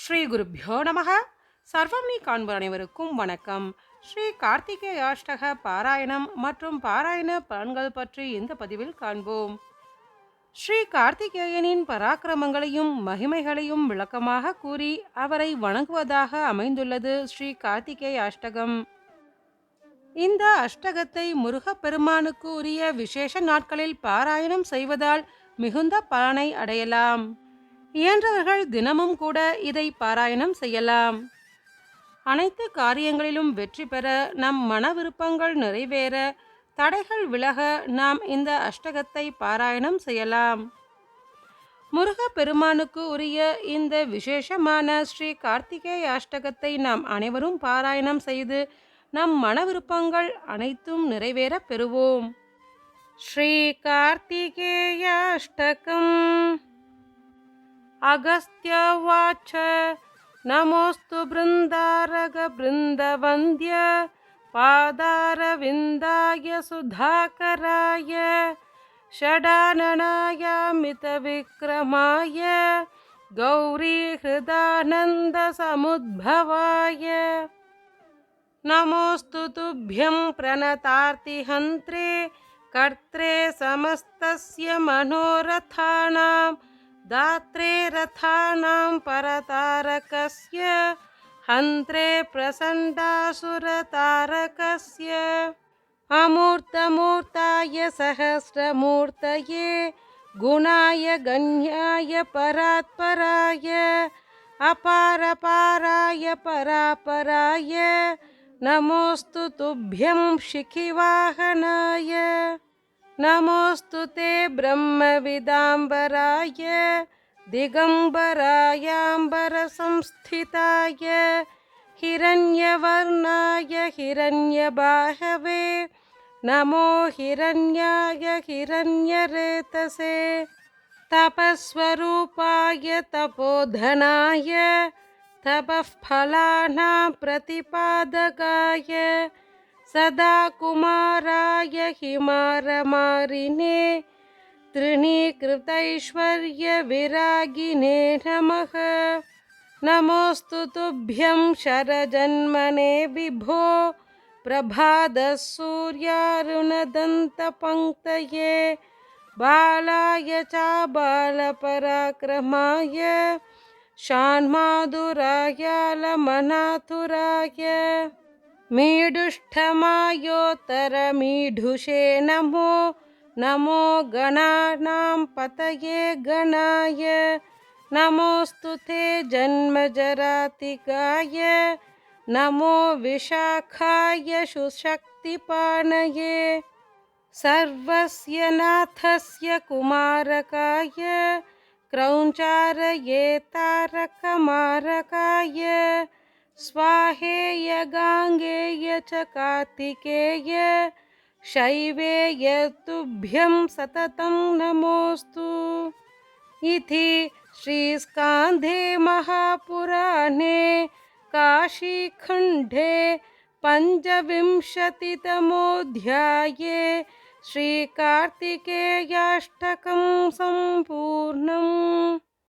ஸ்ரீ குருப்பியோ நமக. சர்வம் நீ காண்பர் அனைவருக்கும் வணக்கம். ஸ்ரீ கார்த்திகேய அஷ்டக பாராயணம் மற்றும் பாராயண பலன்கள் பற்றி இந்த பதிவில் காண்போம். ஸ்ரீ கார்த்திகேயனின் பராக்கிரமங்களையும் மகிமைகளையும் விளக்கமாக கூறி அவரை வணங்குவதாக அமைந்துள்ளது ஸ்ரீ கார்த்திகேய அஷ்டகம் இந்த அஷ்டகத்தை முருகப்பெருமானுக்கு உரிய விசேஷ நாட்களில் பாராயணம் செய்வதால் மிகுந்த பலனை அடையலாம். இயன்றவர்கள் தினமும் கூட இதை பாராயணம் செய்யலாம். அனைத்து காரியங்களிலும் வெற்றி பெற நம் மன விருப்பங்கள் நிறைவேற தடைகள் விலக நாம் இந்த அஷ்டகத்தை பாராயணம் செய்யலாம். முருகப்பெருமானுக்கு உரிய இந்த விசேஷமான ஸ்ரீ கார்த்திகேய அஷ்டகத்தை நாம் அனைவரும் பாராயணம் செய்து நம் மன விருப்பங்கள் அனைத்தும் நிறைவேற பெறுவோம். ஸ்ரீ கார்த்திகேய அஷ்டகம். अगस्त्यवाच नमोऽस्तु बृन्दारगबृन्दवन्द्य पादारविन्दाय सुधाकराय षडाननायामितविक्रमाय गौरीहृदानन्दसमुद्भवाय नमोऽस्तु तुभ्यं प्रणतार्तिहन्त्रे कर्त्रे समस्तस्य मनोरथानाम् दात्रे रथानां परतारकस्य, हन्त्रे प्रसण्डासुरतारकस्य अमूर्तमूर्ताय सहस्रमूर्तये, गुणाय गण्याय परात्पराय, अपारपाराय परापराय, नमोऽस्तु तुभ्यं शिखिवाहनाय। नमोऽस्तु ते ब्रह्मविदाम्बराय दिगम्बरायाम्बरसंस्थिताय हिरण्यवर्णाय हिरण्यबाहवे नमो हिरण्याय हिरण्यरेतसे तपस्वरूपाय तपोधनाय तपः फलानां प्रतिपादकाय सदा कुमाराय हिमारमारिणे तृणीकृतैश्वर्यविरागिने नमः। नमोऽस्तु तुभ्यं शरजन्मने विभो प्रभातसूर्यारुणदन्तपङ्क्तये बालाय च बालपराक्रमाय शान्माधुरायालमनाथुराय। मीडुष्ठमायोत्तरमीढुषे नमो नमो गणानां पतये गणाय, नमोऽस्तु ते जन्मजरातिकाय, नमो विशाखाय सुशक्तिपाणये, सर्वस्य नाथस्य कुमारकाय, क्रौञ्चारये तारकमारकाय स्वाहेय गाङ्गेय च कार्तिकेय शैवेय तुभ्यं सततं नमोऽस्तु इति श्रीस्कान्धे महापुराणे काशीखण्डे पञ्चविंशतितमोऽध्याये श्रीकार्तिकेयाष्टकं सम्पूर्णम्